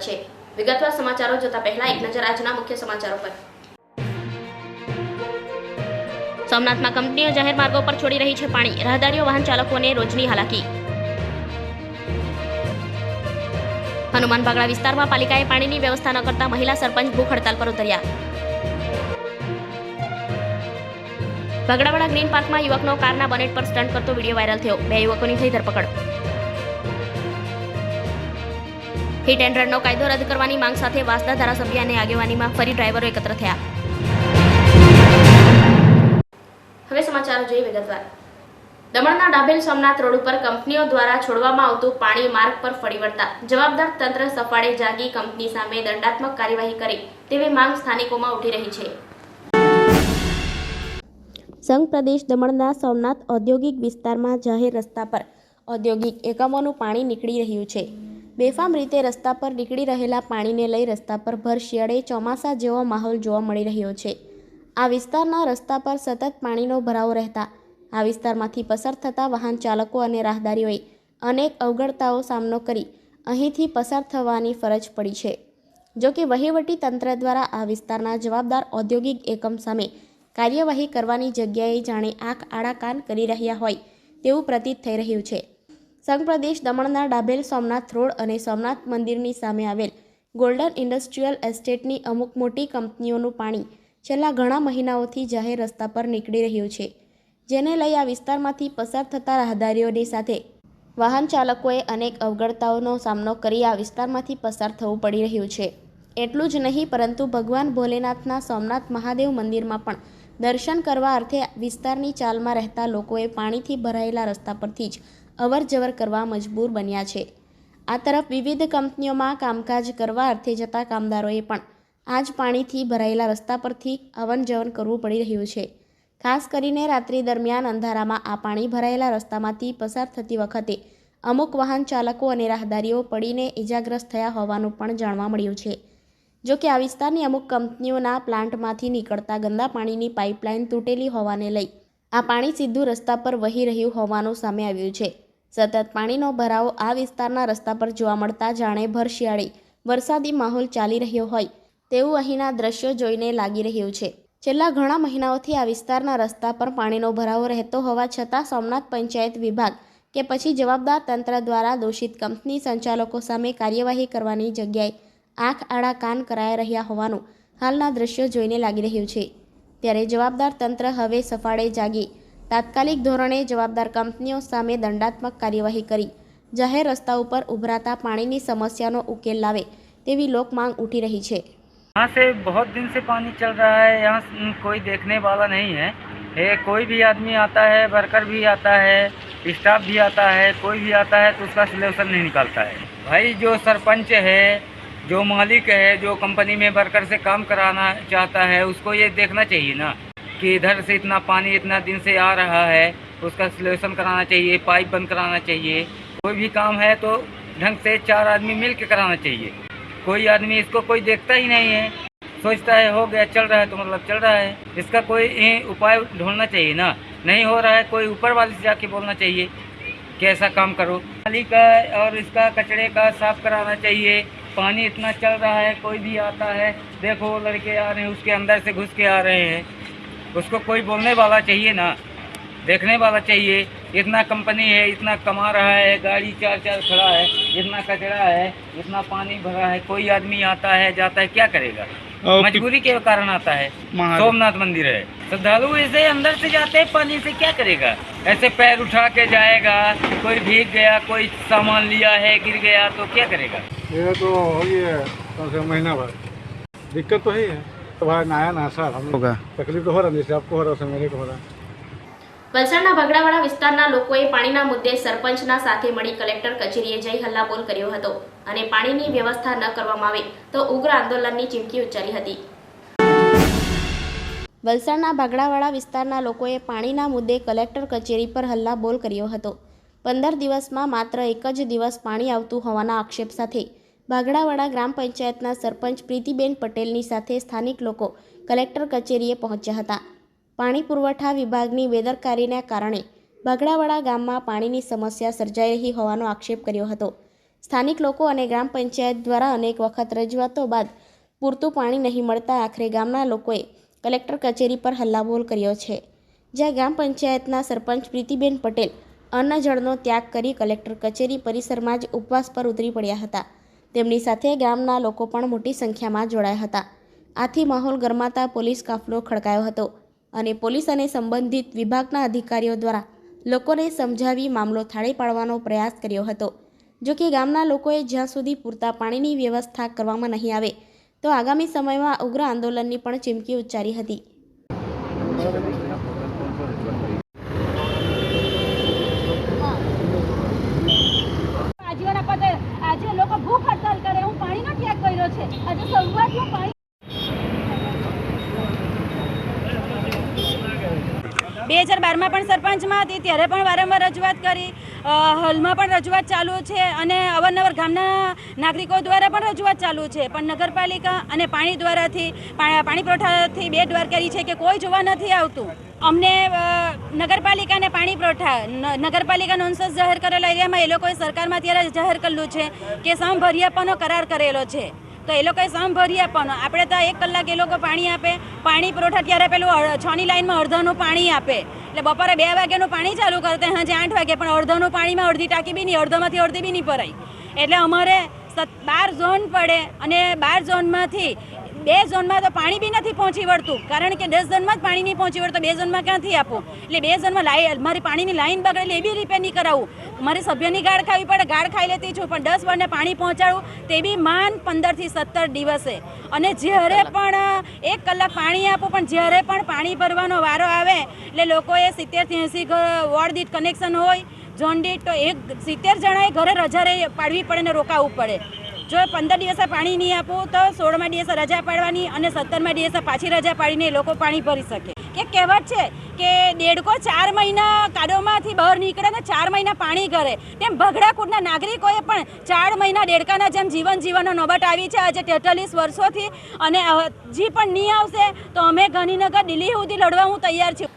સ્વાગત છે. વિગતવાર સમાચારો જોતા પહેલા એક નજર આજના મુખ્ય સમાચારો પર. સોમનાથમાં કંપનીઓ જાહેર માર્ગો પર છોડી રહી છે પાણી. રાહદારીઓ વાહન ચાલકોને રોજની હાલાકી. હનુમાન બાગડા વિસ્તારમાં પાલિકાએ પાણીની વ્યવસ્થા ન કરતા મહિલા સરપંચ ભૂખ હડતાલ પર ઉતર્યા. બગડાવાડા ગ્રીન પાર્કમાં યુવકનો કારના બનેટ પર સ્ટન્ટ કરતો વીડિયો વાયરલ થયો. બે યુવકોની થઈ ધરપકડ. હિટ એન્ડ રનનો કાયદો રદ કરવાની માંગ સાથે વાસદા ધારાસભ્ય અને આગેવાનીમાં ફરી ડ્રાઈવરો એકત્ર થયા. હવે સમાચારો જોઈએ વિગતવાર. દમણના ડાભેલ સોમનાથ રોડ ઉપર કંપનીઓ દ્વારા છોડવામાં આવતું પાણી માર્ગ પર ફરી વળતા જવાબદાર તંત્ર સફાળે જાગી કંપની સામે દંડાત્મક કાર્યવાહી કરી તેવી માંગ સ્થાનિકોમાં ઉઠી રહી છે. સંઘ પ્રદેશ દમણના સોમનાથ ઔદ્યોગિક વિસ્તારમાં જાહેર રસ્તા પર ઔદ્યોગિક એકમોનું પાણી નીકળી રહ્યું છે. બેફામ રીતે રસ્તા પર નીકળી રહેલા પાણીને લઈ રસ્તા પર ભર શિયાળે ચોમાસા જેવો માહોલ જોવા મળી રહ્યો છે. આ વિસ્તારના રસ્તા પર સતત પાણીનો ભરાવો રહેતા, આ વિસ્તારમાંથી પસાર થતા વાહન ચાલકો અને રાહદારીઓએ અનેક અવગડતાઓ સામનો કરી અહીંથી પસાર થવાની ફરજ પડી છે. જો કે વહીવટી તંત્ર દ્વારા આ વિસ્તારના જવાબદાર ઔદ્યોગિક એકમ સામે કાર્યવાહી કરવાની જગ્યાએ જાણે આંખ આડા કાન કરી રહ્યા હોય તેવું પ્રતીત થઈ રહ્યું છે. સંઘ પ્રદેશ દમણના ડાભેલ સોમનાથ રોડ અને સોમનાથ મંદિરની સામે આવેલ ગોલ્ડન ઇન્ડસ્ટ્રીયલ એસ્ટેટની અમુક મોટી કંપનીઓનું પાણી છેલ્લા ઘણા મહિનાઓથી જાહેર રસ્તા પર નીકળી રહ્યું છે, જેને લઈ આ વિસ્તારમાંથી પસાર થતા રાહદારીઓની સાથે વાહન ચાલકોએ અનેક અવગડતાઓનો સામનો કરી આ વિસ્તારમાંથી પસાર થવું પડી રહ્યું છે. એટલું જ નહીં, પરંતુ ભગવાન ભોલેનાથના સોમનાથ મહાદેવ મંદિરમાં પણ દર્શન કરવા અર્થે વિસ્તારની ચાલમાં રહેતા લોકોએ પાણીથી ભરાયેલા રસ્તા પરથી જ અવર જવર કરવા મજબૂર બન્યા છે. આ તરફ વિવિધ કંપનીઓમાં કામકાજ કરવા અર્થે જતા કામદારોએ પણ આ જ પાણીથી ભરાયેલા રસ્તા પરથી અવન જવન કરવું પડી રહ્યું છે. ખાસ કરીને રાત્રિ દરમિયાન અંધારામાં આ પાણી ભરાયેલા રસ્તામાંથી પસાર થતી વખતે અમુક વાહન ચાલકો અને રાહદારીઓ પડીને ઇજાગ્રસ્ત થયા હોવાનું પણ જાણવા મળ્યું છે. જો કે આ વિસ્તારની અમુક કંપનીઓના પ્લાન્ટમાંથી નીકળતા ગંદા પાણીની પાઇપલાઇન તૂટેલી હોવાને લઈ આ પાણી સીધું રસ્તા પર વહી રહ્યું હોવાનું સામે આવ્યું છે. સતત પાણીનો ભરાવો આ વિસ્તારના રસ્તા પર જોવા મળતા જાણે ભરશિયાળી વરસાદી માહોલ ચાલી રહ્યો હોય તેવું અહીંના દ્રશ્યો જોઈને લાગી રહ્યું છે. છેલ્લા ઘણા મહિનાઓથી આ વિસ્તારના રસ્તા પર પાણીનો ભરાવો રહેતો હોવા છતાં સોમનાથ પંચાયત વિભાગ કે પછી જવાબદાર તંત્ર દ્વારા દોષિત કંપની સંચાલકો સામે કાર્યવાહી કરવાની જગ્યાએ આંખ આડા કાન કરાઈ રહ્યા હોવાનું હાલના દ્રશ્યો જોઈને લાગી રહ્યું છે. ત્યારે જવાબદાર તંત્ર હવે સફાળે જાગી તાત્કાલિક ધોરણે જવાબદાર કંપનીઓ સામે દંડાત્મક કાર્યવાહી કરી જાહેર રસ્તા ઉપર ઉભરાતા પાણીની સમસ્યાનો ઉકેલ લાવે તેવી લોકમાંગ ઉઠી રહી છે यहाँ से बहुत दिन से पानी चल रहा है यहाँ से कोई देखने वाला नहीं है ये कोई भी आदमी आता है वर्कर भी आता है स्टाफ भी आता है कोई भी आता है तो उसका सलेक्शन नहीं निकालता है भाई जो सरपंच है जो मालिक है जो कंपनी में वर्कर से काम कराना चाहता है उसको ये देखना चाहिए ना कि इधर से इतना पानी इतना दिन से आ रहा है, उसका सलेक्शन कराना चाहिए पाइप बंद कराना चाहिए। कोई भी काम है तो ढंग से चार आदमी मिल के कराना चाहिए। कोई आदमी इसको कोई देखता ही नहीं है। सोचता है, हो गया, चल रहा है तो मतलब चल रहा है। इसका कोई उपाय ढूंढना चाहिए ना। नहीं हो रहा है, कोई ऊपर वाले से जाके बोलना चाहिए कि ऐसा काम करो। नाली का और इसका कचड़े का साफ़ कराना चाहिए। पानी इतना चल रहा है, कोई भी आता है, देखो लड़के आ रहे हैं, उसके अंदर से घुस के आ रहे हैं। उसको कोई बोलने वाला चाहिए ना देखने वाला चाहिए इतना कंपनी है इतना कमा रहा है गाड़ी चार चार खड़ा है इतना कचरा है इतना पानी भरा है कोई आदमी आता है जाता है क्या करेगा? मजबूरी के कारण आता है। सोमनाथ मंदिर है। श्रद्धालु ऐसे अंदर से जाते हैं पानी से क्या करेगा? ऐसे पैर उठा के जाएगा कोई भीग गया कोई सामान लिया है गिर गया तो क्या करेगा? ये तो हो है कम महीना भर दिक्कत तो है ही। है तो भाई नया ना सर हम लोग होगा तकलीफ तो हो रहा है जैसे आपको हो रहा है वैसे मेरे को हो रहा है વલસાડના ભગડાવાડા વિસ્તારના લોકોએ પાણીના મુદ્દે સરપંચના સાથે મળી કલેક્ટર કચેરીએ જઈ હલ્લાબોલ કર્યો હતો અને પાણીની વ્યવસ્થા ન કરવામાં આવે તો ઉગ્ર આંદોલનની ચીમકી ઉચ્ચારી હતી વલસાડના ભાગડાવાડા વિસ્તારના લોકોએ પાણીના મુદ્દે કલેક્ટર કચેરી પર હલ્લાબોલ કર્યો હતો પંદર દિવસમાં માત્ર એક જ દિવસ પાણી આવતું હોવાના આક્ષેપ સાથે ભાગડાવાડા ગ્રામ પંચાયતના સરપંચ પ્રીતિબેન પટેલની સાથે સ્થાનિક લોકો કલેક્ટર કચેરીએ પહોંચ્યા હતા. પાણી પુરવઠા વિભાગની બેદરકારીના કારણે ભાગડાવાડા ગામમાં પાણીની સમસ્યા સર્જાઈ રહી હોવાનો આક્ષેપ કર્યો હતો. સ્થાનિક લોકો અને ગ્રામ પંચાયત દ્વારા અનેક વખત રજૂઆતો બાદ પૂરતું પાણી નહીં મળતા આખરે ગામના લોકોએ કલેક્ટર કચેરી પર હલ્લાબોલ કર્યો છે. જ્યાં ગ્રામ પંચાયતના સરપંચ પ્રીતિબેન પટેલ અન્ન જળનો ત્યાગ કરી કલેક્ટર કચેરી પરિસરમાં જ ઉપવાસ પર ઉતરી પડ્યા હતા. તેમની સાથે ગામના લોકો પણ મોટી સંખ્યામાં જોડાયા હતા. આથી માહોલ ગરમાતા પોલીસ કાફલો ખડકાયો હતો અને પોલીસ અને સંબંધિત વિભાગના અધિકારીઓ દ્વારા લોકોને સમજાવી મામલો થાળે પાડવાનો પ્રયાસ કર્યો હતો. જો કે ગામના લોકોએ જ્યાં સુધી પૂરતા પાણીની વ્યવસ્થા કરવામાં નહીં આવે, તો આગામી સમયમાં ઉગ્ર આંદોલનની પણ ચીમકી ઉચ્ચારી હતી. આજે લોકો ભૂખ હડતાલ કરે, હું પાણીનો ત્યાગ કર્યો છે. આજે શરૂઆતમાં પાણી બે હજાર બારમાં પણ સરપંચમાં હતી, ત્યારે પણ વારંવાર રજૂઆત કરી. હાલમાં પણ રજૂઆત ચાલુ છે અને અવારનવાર ગામના નાગરિકો દ્વારા પણ રજૂઆત ચાલુ છે. પણ નગરપાલિકા અને પાણી દ્વારાથી પાણી પુરવઠાથી બે દ્વાર કરી છે કે કોઈ જોવા નથી આવતું. અમને નગરપાલિકાને પાણી પુરવઠા ન- નગરપાલિકા નોનસન્સ જાહેર કરેલા એરિયામાં એ લોકોએ સરકારમાં ત્યારે જાહેર કરેલું છે કે સમ ભરી આપવાનો કરાર કરેલો છે. તો એ લોકોએ સમ ભરી આપવાનો આપણે તો એક કલાક એ લોકો પાણી આપે, પાણી પુરવઠા ત્યારે પેલું છની લાઈનમાં અડધાનું પાણી આપે. એટલે બપોરે બે વાગ્યાનું પાણી ચાલુ કરતા હાજે આઠ વાગે પણ અડધાનું પાણીમાં અડધી ટાંકી બી નહીં, અડધોમાંથી અડધી બી નહીં ભરાય. એટલે અમારે બાર ઝોન પડે અને બાર ઝોનમાંથી બે ઝોનમાં તો પાણી બી નથી પહોંચી વળતું. કારણ કે દસ ઝોનમાં જ પાણી નહીં પહોંચી વળતું બે ઝોનમાં ક્યાંથી આપું? એટલે બે ઝોનમાં લાઈ મારી પાણીની લાઈન બગડેલી એ બી રિપેર નહીં કરાવું. મારે સભ્યની ગાળ ખાવી પડે ગાળ ખાઈ લેતી છું પણ દસ વારને પાણી પહોંચાડું તે બી માન પંદરથી સત્તર દિવસે. અને જ્યારે પણ એક કલાક પાણી આપું પણ જ્યારે પણ પાણી ભરવાનો વારો આવે એટલે લોકોએ સિત્તેરથી એંસી વોર્ડ દીઠ કનેક્શન હોય ઝોન દીઠ તો એક સિત્તેર જણાએ ઘરે રજા રહી પાડવી પડે ને રોકાવવું પડે. જો પંદર દિવસે પાણી નહીં આપું, તો સોળમાં દિવસે રજા પાડવાની અને સત્તરમાં દિવસે પાછી રજા પાડીને એ લોકો પાણી ભરી શકે. કે કહેવત છે કે દેડકો ચાર મહિના કાદોમાંથી બહાર નીકળે ને ચાર મહિના પાણી કરે તેમ ભગડાકુટના નાગરિકોએ પણ ચાર મહિના દેડકાના જેમ જીવન જીવનનો નોબત આવી છે. આજે તેતાલીસ વર્ષોથી અને હજી પણ નહીં આવશે, તો અમે ગાંધીનગર દિલ્હી સુધી લડવા હું તૈયાર છું.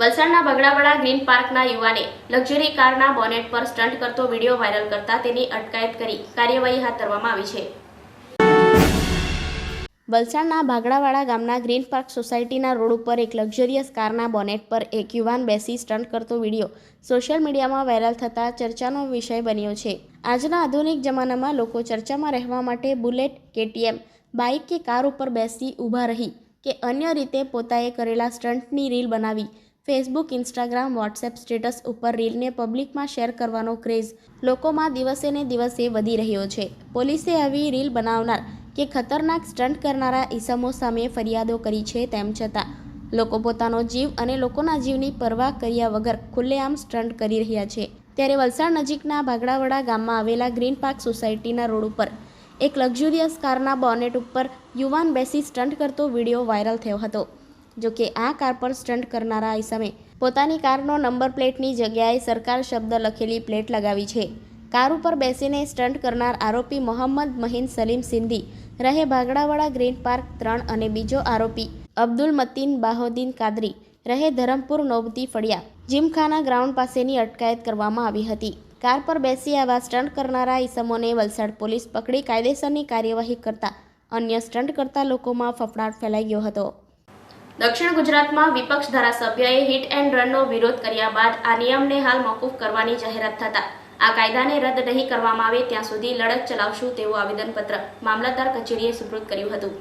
વલસાડના બગડાવાડા ગ્રીન પાર્કના યુવાને લક્ઝરી કારના બોનેટ પર સ્ટન્ટ કરતો વીડિયો વાયરલ કરતા તેની અટકાયત કરી કાર્યવાહી હાથ ધરવામાં આવી છે. વલસાડના ભાગડાવાડા ગામના ગ્રીન પાર્ક સોસાયટીના રોડ ઉપર એક લક્ઝરિયસ કારના બોનેટ પર એક યુવાન બેસી સ્ટન્ટ કરતો વીડિયો સોશિયલ મીડિયામાં વાયરલ થતાં ચર્ચાનો વિષય બન્યો છે. આજના આધુનિક જમાનામાં લોકો ચર્ચામાં રહેવા માટે bullet, K T M, bike કે કાર ઉપર બેસી ઊભા રહી કે અન્ય રીતે પોતાએ કરેલા સ્ટન્ટની રીલ બનાવી ફેસબુક, ઇન્સ્ટાગ્રામ, વોટ્સએપ સ્ટેટસ ઉપર રીલને પબ્લિકમાં શેર કરવાનો ક્રેઝ લોકોમાં દિવસે ને દિવસે વધી રહ્યો છે. પોલીસે આવી રીલ બનાવનાર કે ખતરનાક સ્ટન્ટ કરનારા ઈસમો સામે ફરિયાદો કરી છે તેમ છતાં લોકો પોતાનો જીવ અને લોકોના જીવની પરવા કર્યા વગર ખુલ્લેઆમ સ્ટન્ટ કરી રહ્યા છે. ત્યારે વલસાડ નજીકના ભાગડાવાડા ગામમાં આવેલા ગ્રીન પાર્ક સોસાયટીના રોડ ઉપર એક લક્ઝુરિયસ કારના બોનેટ ઉપર યુવાન બેસી સ્ટન્ટ કરતો વીડિયો વાયરલ થયો હતો. જો કે આ કાર પર સ્ટન્ટ કરનારા ઈસમે પોતાની કારનો નંબર પ્લેટની જગ્યાએ સરકાર શબ્દ લખેલી પ્લેટ લગાવી છે. કાર ઉપર બેસીને સ્ટન્ટ કરનાર આરોપી મોહમ્મદ મહીન સલીમ સિંધી, રહે ભાગડાવાડા ગ્રીન પાર્ક ત્રણ અને બીજો આરોપી અબ્દુલ મતીન બાહોદ્દીન કાદરી, રહે ધરમપુર નોબતી ફળિયા, જીમખાના ગ્રાઉન્ડ પાસેની અટકાયત કરવામાં આવી હતી. કાર પર બેસી આવા સ્ટન્ટ કરનારા ઈસમોને વલસાડ પોલીસ પકડી કાયદેસરની કાર્યવાહી કરતા અન્ય સ્ટન્ટ કરતા લોકોમાં ફફડાટ ફેલાઈ ગયો હતો. દક્ષિણ ગુજરાતમાં વિપક્ષ ધારાસભ્યએ હિટ એન્ડ રનનો વિરોધ કર્યા બાદ આ નિયમને હાલ મોકૂફ કરવાની જાહેરાત થતાં આ કાયદાને રદ નહીં કરવામાં આવે ત્યાં સુધી લડત ચલાવશું તેવું આવેદનપત્ર મામલતદાર કચેરીએ સુપ્રત કર્યું હતું.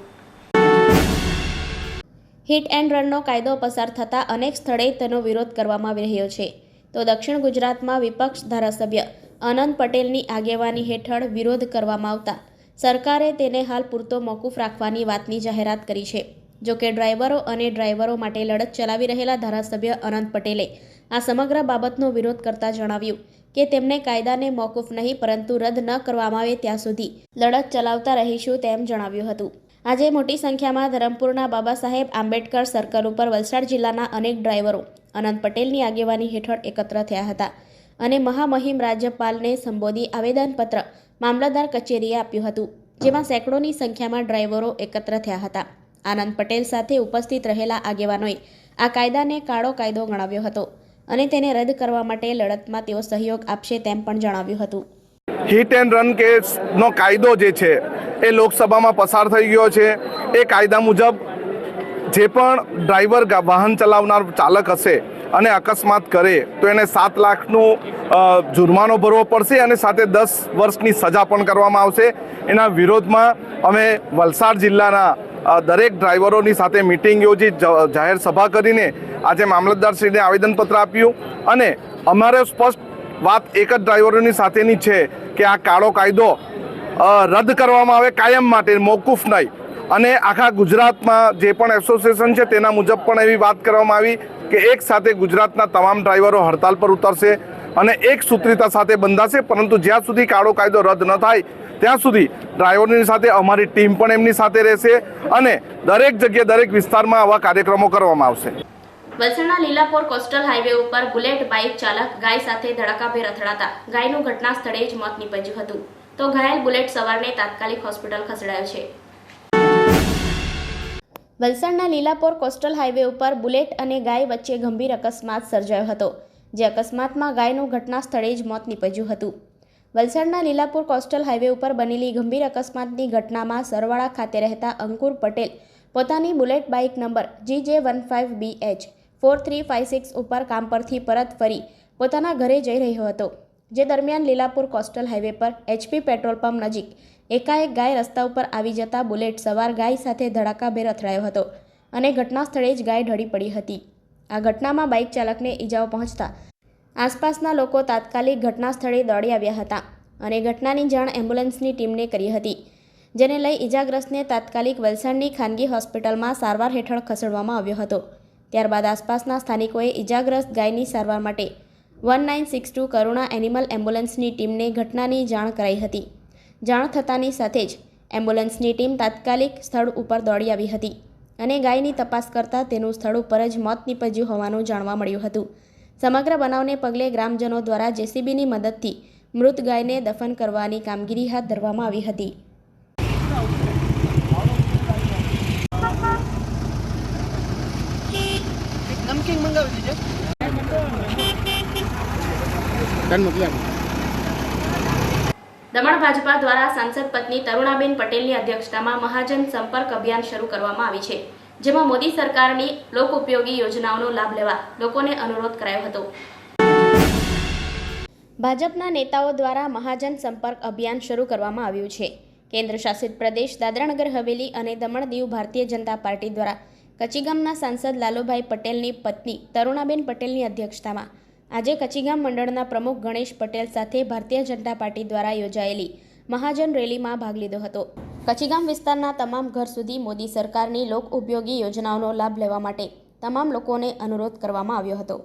હિટ એન્ડ રનનો કાયદો પસાર થતાં અનેક સ્થળે તેનો વિરોધ કરવામાં આવી રહ્યો છે. તો દક્ષિણ ગુજરાતમાં વિપક્ષ ધારાસભ્ય અનંત પટેલની આગેવાની હેઠળ વિરોધ કરવામાં આવતા સરકારે તેને હાલ પૂરતો મોકૂફ રાખવાની વાતની જાહેરાત કરી છે. જો કે ડ્રાઈવરો અને ડ્રાઈવરો માટે લડત ચલાવી રહેલા ધારાસભ્ય અનંત પટેલે આ સમગ્ર બાબતનો વિરોધ કરતા જણાવ્યું કે તેમને કાયદાને મોકૂફ નહીં પરંતુ રદ ન કરવામાં આવે ત્યાં સુધી લડત ચલાવતા રહીશું તેમ જણાવ્યું હતું. આજે મોટી સંખ્યામાં ધરમપુરના બાબા સાહેબ આંબેડકર સર્કલ ઉપર વલસાડ જિલ્લાના અનેક ડ્રાઈવરો અનંત પટેલની આગેવાની હેઠળ એકત્ર થયા હતા અને મહામહિમ રાજ્યપાલને સંબોધી આવેદનપત્ર મામલતદાર કચેરીએ આપ્યું હતું, જેમાં સેંકડોની સંખ્યામાં ડ્રાઈવરો એકત્ર થયા હતા. આનંદ પટેલ સાથે ઉપસ્થિત રહેલા આગેવાનોએ આ કાયદાને કાળો કાયદો ગણાવ્યો હતો અને તેને રદ કરવા માટે લડતમાં તેઓ સહયોગ આપશે તેમ પણ જણાવ્યું હતું. હિટ એન્ડ રન કેસનો કાયદો જે છે, એ લોકસભામાં પસાર થઈ ગયો છે. એ કાયદા મુજબ જે પણ ડ્રાઈવર વાહન ચલાવનાર ચાલક હશે અને અકસ્માત કરે, તો એને સાત લાખનું જુર્માનો ભરવો પડશે અને સાથે દસ વર્ષની સજા પણ કરવામાં આવશે. એના વિરોધમાં અમે વલસાડ જિલ્લાના દરેક ડ્રાઈવરોની સાથે મિટિંગ યોજી જાહેર સભા કરીને આજે મામલતદારશ્રીને આવેદનપત્ર આપ્યું. અને અમારે સ્પષ્ટ વાત એક જ ડ્રાઈવરોની સાથેની છે કે આ કાળો કાયદો રદ કરવામાં આવે કાયમ માટે, મોકૂફ નહીં. અને આખા ગુજરાતમાં જે પણ એસોસિએશન છે તેના મુજબ પણ એવી વાત કરવામાં આવી કે એક સાથે ગુજરાતના તમામ ડ્રાઈવરો હડતાલ પર ઉતરશે. અને એક સૂત્રિતા સાથે બંધાશે, પરંતુ જ્યાં સુધી કાળો કાયદો રદ ન થાય, ત્યાં સુધી ડ્રાઈવરની સાથે અમારી ટીમ પણ એમની સાથે રહેશે અને દરેક જગ્યાએ દરેક વિસ્તારમાં આવા કાર્યક્રમો કરવામાં આવશે. વલસાડના લીલાપોર કોસ્ટલ હાઈવે ઉપર બુલેટ બાઇક ચાલક ગાય સાથે ધડાકાભેર અથડાતા. ગાયનું ઘટના સ્થળે જ મોત નીપજ્યું હતું. તો ઘાયલ બુલેટ સવારને તાત્કાલિક હોસ્પિટલ ખસેડાયો છે. વલસાડના લીલાપોર કોસ્ટલ હાઈવે ઉપર બુલેટ અને ગાય વચ્ચે ગંભીર અકસ્માત સર્જાયો હતો. જે અકસ્માતમાં ગાયનું ઘટના સ્થળે જ મોત નીપજ્યું હતું. વલસાડના લીલાપુર કોસ્ટલ હાઈવે ઉપર બનેલી ગંભીર અકસ્માતની ઘટનામાં સરવાળા ખાતે રહેતા અંકુર પટેલ પોતાની bullet bike number G J one five B H four three five six ઉપર કામ પરથી પરત ફરી પોતાના ઘરે જઈ રહ્યો હતો, જે દરમિયાન લીલાપુર કોસ્ટલ હાઈવે પર એચપી પેટ્રોલ પંપ નજીક એકાએક ગાય રસ્તા ઉપર આવી જતા બુલેટ સવાર ગાય સાથે ધડાકાભેર અથડાયો હતો અને ઘટના સ્થળે જ ગાય ઢળી પડી હતી. આ ઘટનામાં બાઇક ચાલકને ઈજાઓ પહોંચતા આસપાસના લોકો તાત્કાલિક ઘટના સ્થળે દોડી આવ્યા હતા અને ઘટનાની જાણ એમ્બ્યુલન્સની ટીમને કરી હતી, જેને લઈ ઈજાગ્રસ્તને તાત્કાલિક વલસાડની ખાનગી હોસ્પિટલમાં સારવાર હેઠળ ખસેડવામાં આવ્યો હતો. ત્યારબાદ આસપાસના સ્થાનિકોએ ઈજાગ્રસ્ત ગાયની સારવાર માટે one nine six two Karuna animal એમ્બ્યુલન્સની ટીમને ઘટનાની જાણ કરાઈ હતી. જાણ થતાની સાથે જ એમ્બ્યુલન્સની ટીમ તાત્કાલિક સ્થળ ઉપર દોડી આવી હતી. અને ગાયની તપાસ કરતાં તેનું સ્થળ ઉપર જ મોત નીપજ્યું હોવાનું જાણવા મળ્યું હતું. સમગ્ર બનાવને પગલે ગ્રામજનો દ્વારા જેસીબીની મદદથી મૃત ગાયને દફન કરવાની કામગીરી હાથ ધરવામાં આવી હતી. દમણ ભાજપા દ્વારા સાંસદ પત્ની તરુણાબેન પટેલની અધ્યક્ષતામાં મહાજન સંપર્ક અભિયાન શરૂ કરવામાં આવી છે, જેમાં મોદી સરકારની લોક ઉપયોગી યોજનાઓનો લાભ લેવા લોકોને અનુરોધ કરાયો હતો. ભાજપના નેતાઓ દ્વારા મહાજન સંપર્ક અભિયાન શરૂ કરવામાં આવ્યું છે. કેન્દ્ર શાસિત પ્રદેશ દાદરાનગર, હવેલી અને દમણ દીવ ભારતીય જનતા પાર્ટી દ્વારા કચીગામના સાંસદ લાલુભાઈ પટેલની પત્ની તરુણાબેન પટેલની અધ્યક્ષતામાં આજે કચીગામ મંડળના પ્રમુખ ગણેશ પટેલ સાથે ભારતીય જનતા પાર્ટી દ્વારા યોજાયેલી મહાજન રેલીમાં ભાગ લીધો હતો. કચીગામ વિસ્તારના તમામ ઘર સુધી મોદી સરકારની લોક ઉપયોગી યોજનાઓનો લાભ લેવા માટે તમામ લોકોને અનુરોધ કરવામાં આવ્યો હતો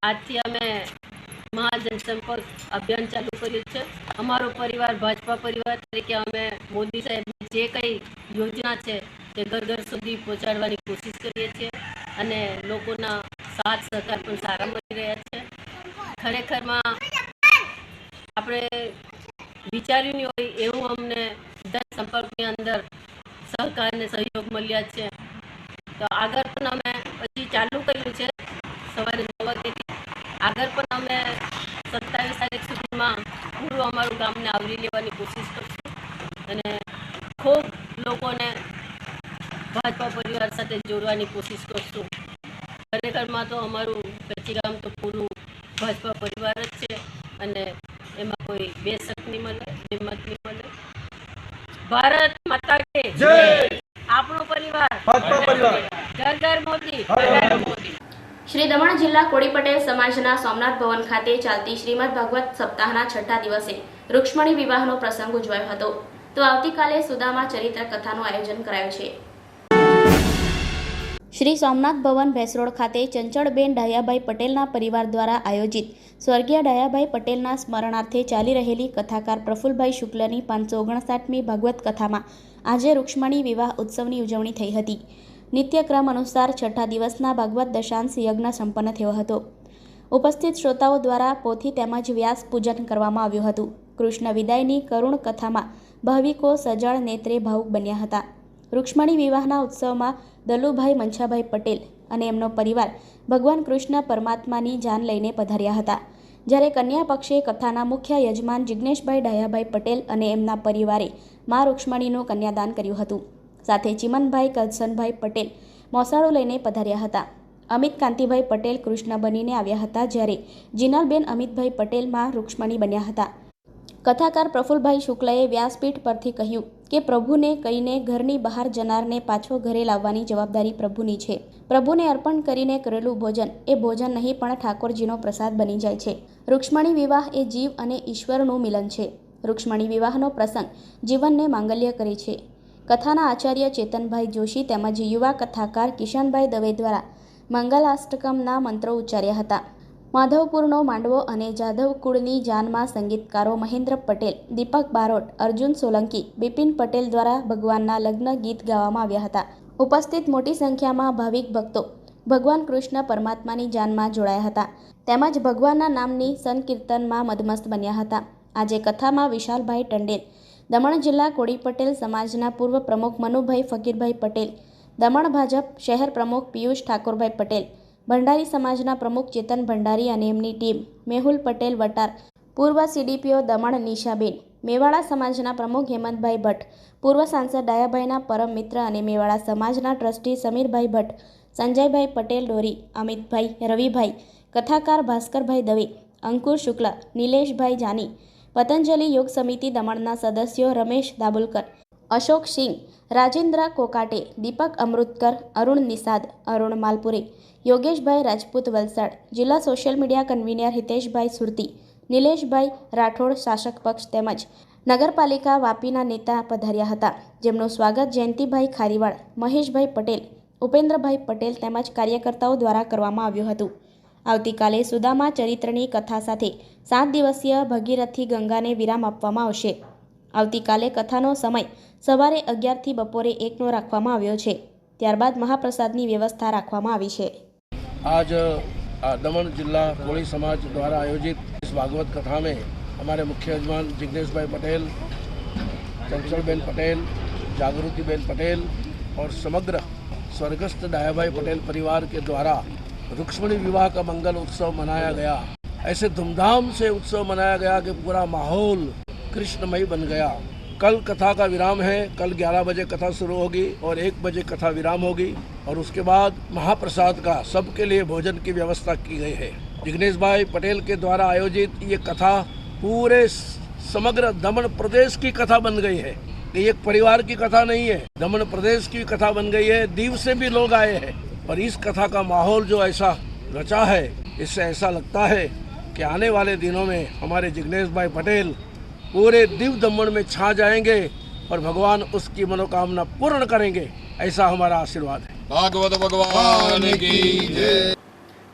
આજથી અમે મહાજન સંપર્ક અભિયાન ચાલુ કર્યું છે. અમારો પરિવાર, ભાજપા પરિવાર તરીકે અમે મોદી સાહેબની જે કંઈ યોજના છે તે ઘર ઘર સુધી પહોંચાડવાની કોશિશ કરીએ છીએ અને લોકોના સાથ સહકાર પણ સારા મળી રહ્યા છે. ખરેખરમાં આપણે વિચાર્યું નહીં હોય એવું અમને જન સંપર્કની અંદર સહકાર અને સહયોગ મળ્યા છે. તો આગળ પણ અમે પછી ચાલુ કર્યું છે. સવારે નવ વાગ્યાથી આગળ પણ અમે સત્તાવીસ તારીખ સુધીમાં પૂરું અમારું ગામને આવરી લેવાની કોશિશ કરશું. અને ખૂબ લોકોને ભાજપા પરિવાર સાથે જોડવાની કોશિશ કરશું. ખરેખરમાં તો અમારું કચ્છીગામ તો પૂરું ભાજપા પરિવાર જ છે અને એમાં કોઈ બેશક નહીં મળે હિંમત મત નહીં મળે. ભારત માતા કે આપણો પરિવાર ઘર ઘર મોદી શ્રી દમણ જિલ્લા કોળી પટેલ સમાજના સોમનાથ ભવન ખાતે ચાલતી શ્રીમદ ભાગવત સપ્તાહના છઠ્ઠા દિવસે રૂક્ષ્મણી વિવાહનો પ્રસંગ ઉજવાયો હતો. તો આવતીકાલે સુદામા ચરિત્ર કથાનું આયોજન કરાયું છે. શ્રી સોમનાથ ભવન ભેસરોડ ખાતે ચંચળબેન ડાયાભાઈ પટેલના પરિવાર દ્વારા આયોજિત સ્વર્ગીય ડાયાભાઈ પટેલના સ્મરણાર્થે ચાલી રહેલી કથાકાર પ્રફુલભાઈ શુક્લની પાંચસો ઓગણસાઠમી ભાગવત કથામાં આજે રૂક્ષ્મણી વિવાહ ઉત્સવની ઉજવણી થઈ હતી. નિત્યક્રમ અનુસાર છઠ્ઠા દિવસના ભાગવત દશાંશ યજ્ઞ સંપન્ન થયો હતો. ઉપસ્થિત શ્રોતાઓ દ્વારા પોથી તેમજ વ્યાસ પૂજન કરવામાં આવ્યું હતું. કૃષ્ણ વિદાયની કરુણ કથામાં ભાવિકો સજળ નેત્રે ભાવુક બન્યા હતા. રૂક્ષ્મણી વિવાહના ઉત્સવમાં દલુભાઈ મનછાભાઈ પટેલ અને એમનો પરિવાર ભગવાન કૃષ્ણ પરમાત્માની જાન લઈને પધાર્યા હતા. જ્યારે કન્યા પક્ષે કથાના મુખ્ય યજમાન જિજ્ઞેશભાઈ ડાયાભાઈ પટેલ અને એમના પરિવારે મા રૂક્ષ્મણીનું કન્યાદાન કર્યું હતું. સાથે ચિમનભાઈ કરસનભાઈ પટેલ મોસાળો લઈને પધાર્યા હતા. અમિત કાંતિભાઈ પટેલ કૃષ્ણ બનીને આવ્યા હતા જ્યારે જીનલબેન અમિતભાઈ પટેલમાં રૂક્ષ્મણી બન્યા હતા. કથાકાર પ્રફુલભાઈ શુક્લાએ વ્યાસપીઠ પરથી કહ્યું કે, પ્રભુને કહીને ઘરની બહાર જનારને પાછો ઘરે લાવવાની જવાબદારી પ્રભુની છે. પ્રભુને અર્પણ કરીને કરેલું ભોજન એ ભોજન નહીં, પણ ઠાકોરજીનો પ્રસાદ બની જાય છે. રૂક્ષ્મણી વિવાહ એ જીવ અને ઈશ્વરનું મિલન છે. રૂક્ષ્મણી વિવાહનો પ્રસંગ જીવનને માંગલ્ય કરે છે. કથાના આચાર્ય ચેતનભાઈ જોશી તેમજ યુવા કથાકાર કિશનભાઈ દવે દ્વારા મંગલાષ્ટકમના મંત્રો ઉચ્ચાર્યા હતા. માધવપુરનો માંડવો અને જાધવ કુળની જાનમાં સંગીતકારો મહેન્દ્ર પટેલ, દીપક બારોટ, અર્જુન સોલંકી, બિપિન પટેલ દ્વારા ભગવાનના લગ્ન ગીત ગાવામાં આવ્યા હતા. ઉપસ્થિત મોટી સંખ્યામાં ભાવિક ભક્તો ભગવાન કૃષ્ણ પરમાત્માની જાનમાં જોડાયા હતા તેમજ ભગવાનના નામની સંકીર્તનમાં મદમસ્ત બન્યા હતા. આજે કથામાં વિશાલભાઈ ટંડેલ દમણ જિલ્લા કોળી પટેલ સમાજના પૂર્વ પ્રમુખ મનુભાઈ ફકીરભાઈ પટેલ, દમણ ભાજપ શહેર પ્રમુખ પિયુષ ઠાકોરભાઈ પટેલ, ભંડારી સમાજના પ્રમુખ ચેતન ભંડારી અને એમની ટીમ, મેહુલ પટેલ વટાર, પૂર્વ સીડીપીઓ દમણ નિશાબેન, મેવાડા સમાજના પ્રમુખ હેમંતભાઈ ભટ્ટ, પૂર્વ સાંસદ ડાયાભાઈના પરમ મિત્ર અને મેવાડા સમાજના ટ્રસ્ટી સમીરભાઈ ભટ્ટ, સંજયભાઈ પટેલ ડોરી, અમિતભાઈ રવિભાઈ, કથાકાર ભાસ્કરભાઈ દવે, અંકુર શુક્લા, નિલેશભાઈ જાની પતંજલિ યોગ સમિતિ દમણના સદસ્યો રમેશ દાબુલકર, અશોક સિંહ, રાજેન્દ્ર કોકાટે, દીપક અમૃતકર, અરુણ નિષાદ, અરુણ માલપુરે, યોગેશભાઈ રાજપૂત વલસાડ, જિલ્લા social media convener Hiteshbhai Surati, Nileshbhai Rathod શાસક પક્ષ તેમજ નગરપાલિકા વાપીના નેતા પધાર્યા હતા. જેમનું સ્વાગત જયંતિભાઈ ખારીવાડ મહેશભાઈ પટેલ, ઉપેન્દ્રભાઈ પટેલ તેમજ કાર્યકર્તાઓ દ્વારા કરવામાં આવ્યું હતું. આવતીકાલે સુદામા ચરિત્રની કથા સાથે સાત દિવસીય ભગીરથી ગંગાને વિરામ આપવામાં આવશે. આવતીકાલે કથાનો સમય સવારે અગિયારથી બપોરે એકનો રાખવામાં આવ્યો છે. ત્યારબાદ મહાપ્રસાદની વ્યવસ્થા રાખવામાં આવી છે. આજ દમણ જિલ્લા કોળી સમાજ દ્વારા આયોજિત ભાગવત કથા અમારે हमारे मुख्य यजमान जिग्नेशभाई पटेल चंचलबेन पटेल जागृतिबेन पटेल और समग्र स्वर्गस्थ डायाभाई पटेल परिवार के रुक्ष्मणी विवाह का मंगल उत्सव मनाया गया। ऐसे धूमधाम से उत्सव मनाया गया कि पूरा माहौल कृष्णमय बन गया। कल कथा का विराम है। कल 11 बजे कथा शुरू होगी और एक बजे कथा विराम होगी और उसके बाद महाप्रसाद का सबके लिए भोजन की व्यवस्था की गई है। जिग्नेश भाई पटेल के द्वारा आयोजित ये कथा पूरे समग्र दमन प्रदेश की कथा बन गई है। ये एक परिवार की कथा नहीं है। दमन प्रदेश की कथा बन गई है। दीव से भी लोग आए हैं। और इस कथा का माहौल जो ऐसा रचा है इससे ऐसा लगता है कि आने वाले दिनों में हमारे जिग्नेश भाई पटेल पूरे दिव दमन में छा जाएंगे और भगवान उसकी मनोकामना पूर्ण करेंगे ऐसा हमारा आशीर्वाद है ભાગવત ભગવાન કી જય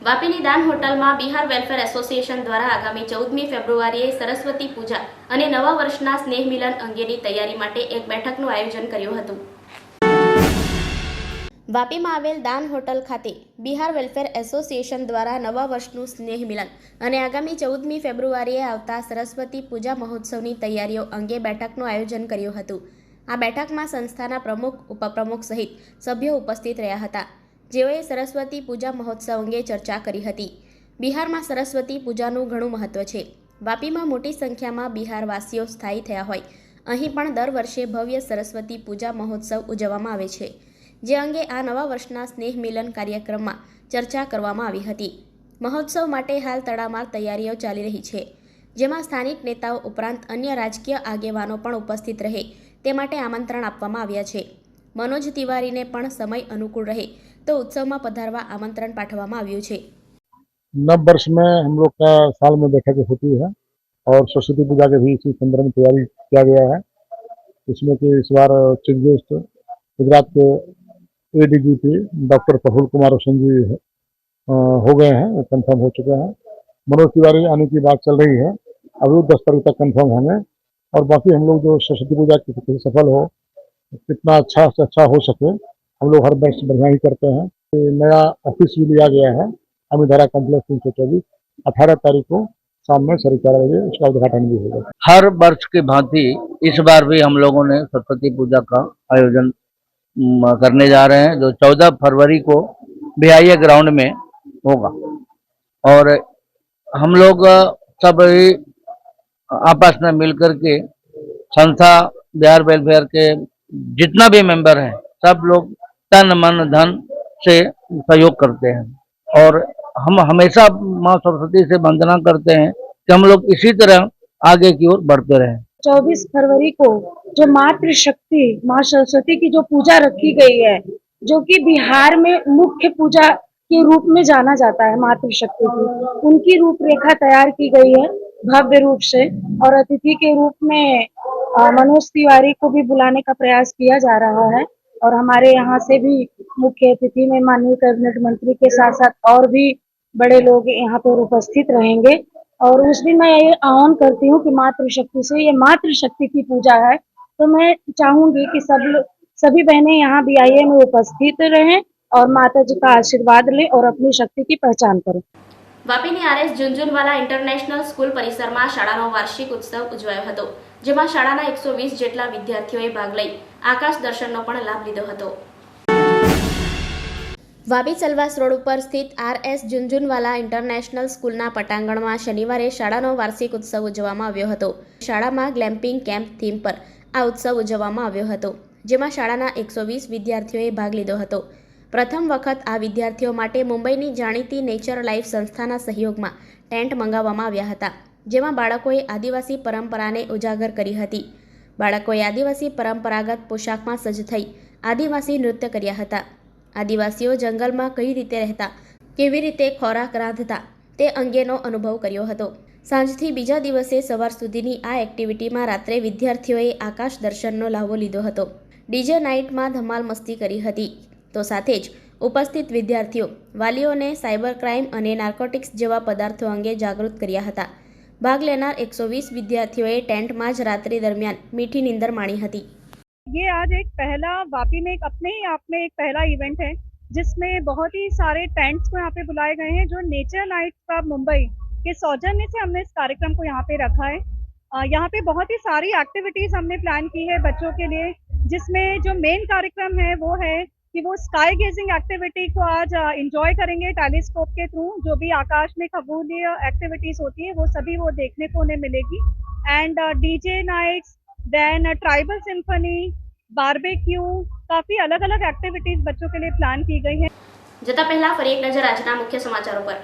વાપીની દાન હોટલમાં બિહાર વેલફેર એસોસિએશન દ્વારા આગામી ચૌદમી ફેબ્રુઆરીએ સરસ્વતી પૂજા અને નવા વર્ષના સ્નેહ મિલન અંગેની તૈયારી માટે એક બેઠકનું આયોજન કર્યું હતું વાપીમાં આવેલ દાન હોટલ ખાતે બિહાર વેલફેર એસોસિએશન દ્વારા નવા વર્ષનું સ્નેહ મિલન અને આગામી ચૌદમી ફેબ્રુઆરીએ આવતા સરસ્વતી પૂજા મહોત્સવની તૈયારીઓ અંગે બેઠકનું આયોજન કર્યું હતું. આ બેઠકમાં સંસ્થાના પ્રમુખ, ઉપપ્રમુખ સહિત સભ્યો ઉપસ્થિત રહ્યા હતા. જેઓએ સરસ્વતી પૂજા મહોત્સવ અંગે ચર્ચા કરી હતી. બિહારમાં સરસ્વતી પૂજાનું ઘણું મહત્વ છે. વાપીમાં મોટી સંખ્યામાં બિહારવાસીઓ સ્થાયી થયા હોય. અહીં પણ દર વર્ષે ભવ્ય સરસ્વતી પૂજા મહોત્સવ ઉજવવામાં આવે છે. જે અંગે આ નવા વર્ષના સ્નેહ મિલન કાર્યક્રમમાં ચર્ચા કરવામાં આવી હતી મહોત્સવ માટે હાલ તડામાર તૈયારીઓ ચાલી રહી છે જેમાં સ્થાનિક નેતાઓ ઉપરાંત અન્ય રાજકીય આગેવાનો પણ ઉપસ્થિત રહે તે માટે આમંત્રણ આપવામાં આવ્યા છે મનોજ તિવારીને પણ સમય અનુકૂળ રહે તો ઉત્સવમાં પધારવા આમંત્રણ પાઠવવામાં આવ્યું છે नव वर्ष में हम लोग का साल में बैठक होती है और सरस्वती पूजा के भी इसी संदर्भ में तैयारी किया गया है इसमें कि इस बार चीफ गेस्ट गुजरात के A D G P doctor Praful Kumar Roshan ji हो गए हैं, वो कंफर्म हो चुके हैं। मनोज तिवारी, आने की बात चल रही है। अभी दस तारीख तक कन्फर्म होंगे। और बाकी हम लोग जो सरस्वती पूजा की सफल हो, कितना अच्छा से अच्छा हो सके, हम लोग हर वर्ष बढ़िया ही करते हैं। नया ऑफ़िस भी लिया गया है, अमिधारा कॉम्प्लेक्स तीन सौ चौबीस। अठारह तारीख को शाम में साढ़े चार बजे उसका उद्घाटन भी होगा। हर वर्ष की भांति इस बार भी हम लोगों ने सरस्वती पूजा का आयोजन करने जा रहे हैं, जो 14 फरवरी को भिआईए ग्राउंड में होगा। और हम लोग सब आपस में मिलकर के संस्था, बिहार वेलफेयर के जितना भी मेंबर हैं, सब लोग तन मन धन से सहयोग करते हैं। और हम हमेशा माँ सरस्वती से वंदना करते हैं कि हम लोग इसी तरह आगे की ओर बढ़ते रहें। 24 फरवरी को जो मातृशक्ति, माँ सरस्वती की जो पूजा रखी गई है, जो कि बिहार में मुख्य पूजा के रूप में जाना जाता है मातृशक्ति की, उनकी रूपरेखा तैयार की गई है भव्य रूप से और अतिथि के रूप में मनोज तिवारी को भी बुलाने का प्रयास किया जा रहा है और हमारे यहाँ से भी मुख्य अतिथि में माननीय कैबिनेट मंत्री के साथ साथ और भी बड़े लोग यहाँ पर उपस्थित रहेंगे और उस दिन मैं ये आह्वान करती हूँ कि मातृशक्ति से ये मातृशक्ति की पूजा है तो मैं चाहूंगी कि सब लोग सभी बहनें यहाँ बी में उपस्थित रहें और माता जी का आशीर्वाद लें और अपनी शक्ति की पहचान करें વાપીની આરએસ ઝુંઝુનવાલા ઇન્ટરનેશનલ સ્કૂલ પરિસરમાં શાળાનો વાર્ષિક ઉત્સવ ઉજવાયો હતો જેમાં શાળાના એકસો વીસ જેટલા વિદ્યાર્થીઓએ ભાગ લઈ આકાશ દર્શનનો પણ લાભ લીધો હતો વાપી ચલવાસ રોડ ઉપર સ્થિત આરએસ ઝુંઝુનવાલા ઇન્ટરનેશનલ સ્કૂલના પટાંગણમાં શનિવારે શાળાનો વાર્ષિક ઉત્સવ ઉજવવામાં આવ્યો હતો શાળામાં ગ્લેમ્પિંગ કેમ્પ થીમ પર આ ઉત્સવ ઉજવવામાં આવ્યો હતો, જેમાં શાળાના એકસો વીસ વિદ્યાર્થીઓએ ભાગ લીધો હતો. પ્રથમ વખત આ વિદ્યાર્થીઓ માટે મુંબઈની જાણીતી નેચર લાઈફ સંસ્થાના સહયોગમાં ટેન્ટ મંગાવવામાં આવ્યા હતા, જેમાં બાળકોએ આદિવાસી પરંપરાને ઉજાગર કરી હતી. બાળકોએ આદિવાસી પરંપરાગત પોશાકમાં સજ્જ થઈ આદિવાસી નૃત્ય કર્યા હતા. આદિવાસીઓ જંગલમાં કઈ રીતે રહેતા, કેવી રીતે ખોરાક રાંધતા, તે અંગેનો અનુભવ કર્યો હતો. સાંજથી બીજા દિવસે સવાર સુધીની આ એક્ટિવિટીમાં રાત્રે વિદ્યાર્થીઓએ આકાશ દર્શનનો લાવો લીધો હતો ડીજે નાઇટમાં ધમાલ મસ્તી કરી હતી તો સાથે જ ઉપસ્થિત વિદ્યાર્થીઓ વાલીઓને સાયબર ક્રાઇમ અને નાર્કોટિક્સ જેવા પદાર્થો અંગે જાગૃત કર્યા હતા ભાગ લેનાર એકસો વીસ વિદ્યાર્થીઓએ ટેન્ટમાં જ રાત્રિ દરમિયાન મીઠી નીંદર માણી હતી ये आज एक पहला वापी में एक अपने ही आप में एक पहला इवेंट है जिसमें बहुत ही सारे टेंट्स को यहाँ पे बुलाए गए हैं जो नेचर नाइट का मुंबई के सौजन्य से हमने इस कार्यक्रम को यहाँ पे रखा है। यहाँ पे बहुत ही सारी एक्टिविटीज़ हमने प्लान की है बच्चों के लिए, जिसमें जो मेन कार्यक्रम है वो है कि वो स्काई गेजिंग एक्टिविटी को आज इंजॉय करेंगे टेलीस्कोप के थ्रू जो भी आकाश में खगोलीय एक्टिविटीज़ होती है, वो सभी वो देखने को उन्हें मिलेगी। And D J nights then tribal symphony barbecue काफ़ी अलग अलग एक्टिविटीज़ बच्चों के लिए प्लान की गई है। जता पहला, फरी एक नज़र आज मुख्य समाचारों पर।